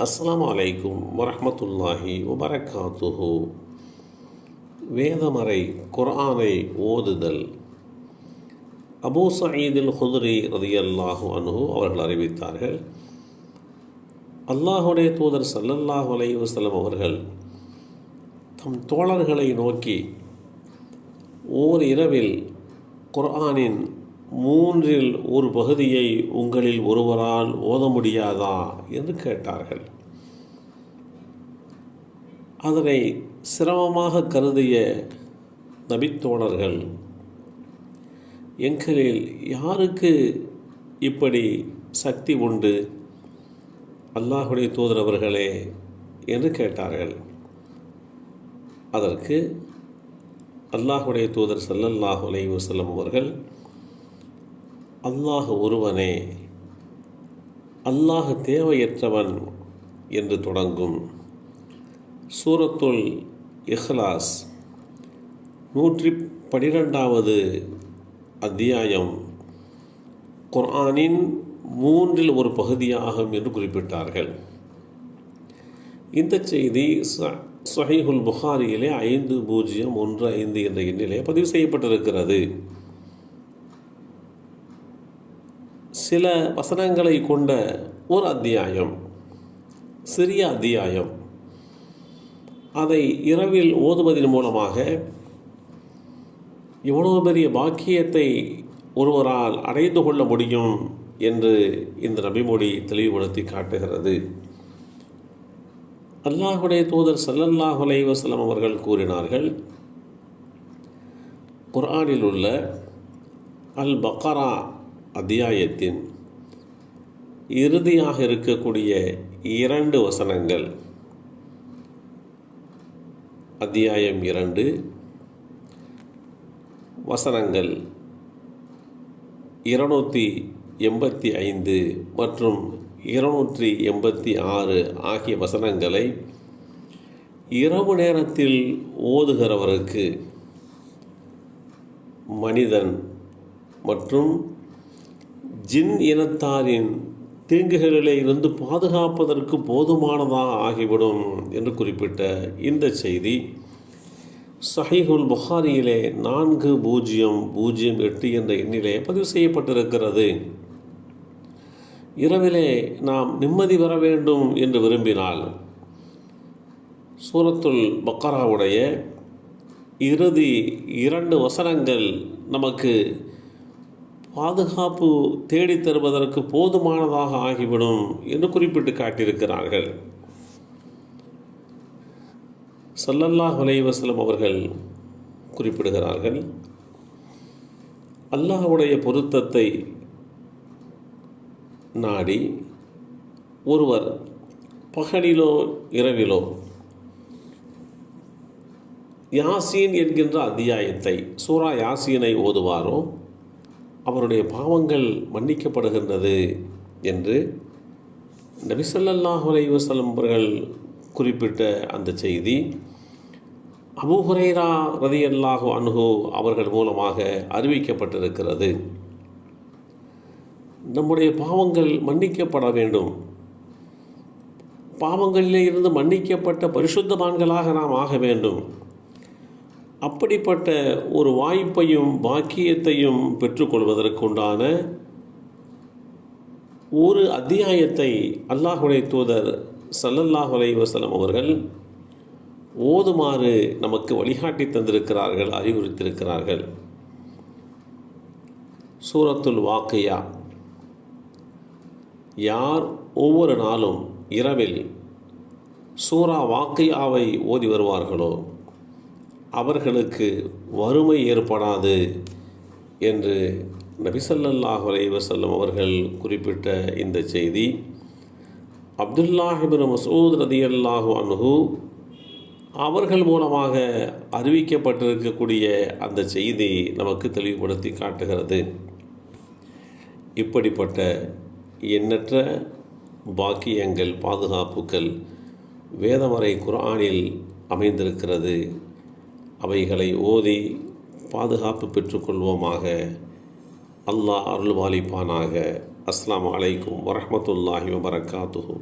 அஸ்லாம் அலைக்கும் வரமத்துல்லாஹி வபரகாத்துஹு. வேதமறை குர்ஆனை ஓதுதல். அபூ சயீதில் ஹுதுரி ரதியல்லாஹு அனுஹு அவர்கள் அறிவித்தார்கள் அல்லாஹுடைய தூதர் சல்லல்லாஹு அலை வசலம் அவர்கள் தம் தோழர்களை நோக்கி ஓர் இரவில் குர்ஆனின் மூன்றில் ஒரு பகுதியை உங்களில் ஒருவரால் ஓத முடியாதா என்று கேட்டார்கள். அதனை சிரமமாக கருதிய நபித்தோழர்கள் எங்களில் யாருக்கு இப்படி சக்தி உண்டு? அல்லாஹுடைய தூதர் அவர்களே என்று கேட்டார்கள். அதற்கு அல்லாஹுடைய தூதர் சல்லல்லாஹு அலைவசல்லம் அவர்கள் அல்லாஹ் ஒருவனே அல்லாஹ் தேவையற்றவன் என்று தொடங்கும் சூரத்துல் இஹ்லாஸ் நூற்றி பனிரெண்டாவது அத்தியாயம். குர்ஆனின் மூன்றில் ஒரு பகுதியாகும் என்று குறிப்பிட்டார்கள். இந்த செய்தி ச சஹீஹுல் புகாரியிலே ஐந்து பூஜ்ஜியம் ஒன்று ஐந்து என்ற எண்ணிலே பதிவு செய்யப்பட்டிருக்கிறது. சில வசனங்களை கொண்ட ஒரு அத்தியாயம் சிறிய அத்தியாயம். அதை இரவில் ஓதுவதன் மூலமாக இவ்வளவு பெரிய பாக்கியத்தை ஒருவரால் அடைந்து கொள்ள முடியும் என்று இந்த நபிமொழி தெளிவுபடுத்தி காட்டுகிறது. அல்லாஹுடைய தூதர் சல்லல்லாஹு அலைவசலம் அவர்கள் கூறினார்கள் குர்ஆனில் உள்ள அல் பக்கரா அத்தியாயத்தின் இறுதியாக இருக்கக்கூடிய இரண்டு வசனங்கள். அத்தியாயம் இரண்டு. வசனங்கள் இருநூற்றி எண்பத்தி ஐந்து மற்றும் இருநூற்றி எண்பத்தி ஆறு ஆகிய வசனங்களை இரவு நேரத்தில் ஓதுகிறவருக்கு மனிதன் மற்றும் ஜின் இனத்தாரின் தீங்குகளிலே இருந்து பாதுகாப்பதற்கு போதுமானதாக ஆகிவிடும் என்று குறிப்பிட்ட இந்த செய்தி சஹீஹுல் புகாரியிலே நான்கு பூஜ்ஜியம் பூஜ்ஜியம் எட்டு என்ற எண்ணிலே பதிவு செய்யப்பட்டிருக்கிறது. இரவிலே நாம் நிம்மதி பெற வேண்டும் என்று விரும்பினால் சூரத்துல் பக்கராவுடைய இறுதி இரண்டு வசனங்கள் நமக்கு பாதுகாப்பு தேடித் தருவதற்கு போதுமானதாக ஆகிவிடும் என்று குறிப்பிட்டு காட்டியிருக்கிறார்கள். சல்லல்லாஹ் வலைவசலம் அவர்கள் குறிப்பிடுகிறார்கள் அல்லாஹுடைய பொருத்தத்தை நாடி ஒருவர் பகலிலோ இரவிலோ யாசீன் என்கின்ற அத்தியாயத்தை சூரா யாசீனை ஓதுவாரோ அவருடைய பாவங்கள் மன்னிக்கப்படுகின்றது என்று நபிசல்லாஹ் அலைவசலம் அவர்கள் குறிப்பிட்ட அந்த செய்தி. அபுஹுரைரா ரதி அல்லாஹு அனுகு அவர்கள் மூலமாக அறிவிக்கப்பட்டிருக்கிறது. நம்முடைய பாவங்கள் மன்னிக்கப்பட வேண்டும். பாவங்களிலே இருந்து மன்னிக்கப்பட்ட பரிசுத்தமான்களாக நாம் ஆக வேண்டும். அப்படிப்பட்ட ஒரு வாய்ப்பையும் பாக்கியத்தையும் பெற்றுக்கொள்வதற்குண்டான ஒரு அத்தியாயத்தை அல்லாஹுடைய தூதர் சல்லல்லாஹ் அலைவசலம் அவர்கள் ஓதுமாறு நமக்கு வழிகாட்டி தந்திருக்கிறார்கள் அறிவுறுத்தியிருக்கிறார்கள். சூரத்துல் வாக்கையா. யார் ஒவ்வொரு நாளும் இரவில் சூரா வாக்கையாவை ஓதி வருவார்களோ அவர்களுக்கு வறுமை ஏற்படாது என்று நபிசல்லாஹ் அலைவசல்லம் அவர்கள் குறிப்பிட்ட இந்த செய்தி. அப்துல்லாஹிபின் மசூத் ரதி அல்லாஹு அனுகு அவர்கள் மூலமாக அறிவிக்கப்பட்டிருக்கக்கூடிய அந்த செய்தி நமக்கு தெளிவுபடுத்தி காட்டுகிறது. இப்படிப்பட்ட எண்ணற்ற பாக்கியங்கள் பாதுகாப்புகள் வேதமறை குரானில் அமைந்திருக்கிறது. அவைகளை ஓதி பாதுகாப்பு பெற்றுக்கொள்வோமாக. அல்லாஹ் அருள்வாலிப்பானாக. அஸ்லாம் அலைக்கும் வரமத்துல்லாஹி வபரகாத்துஹு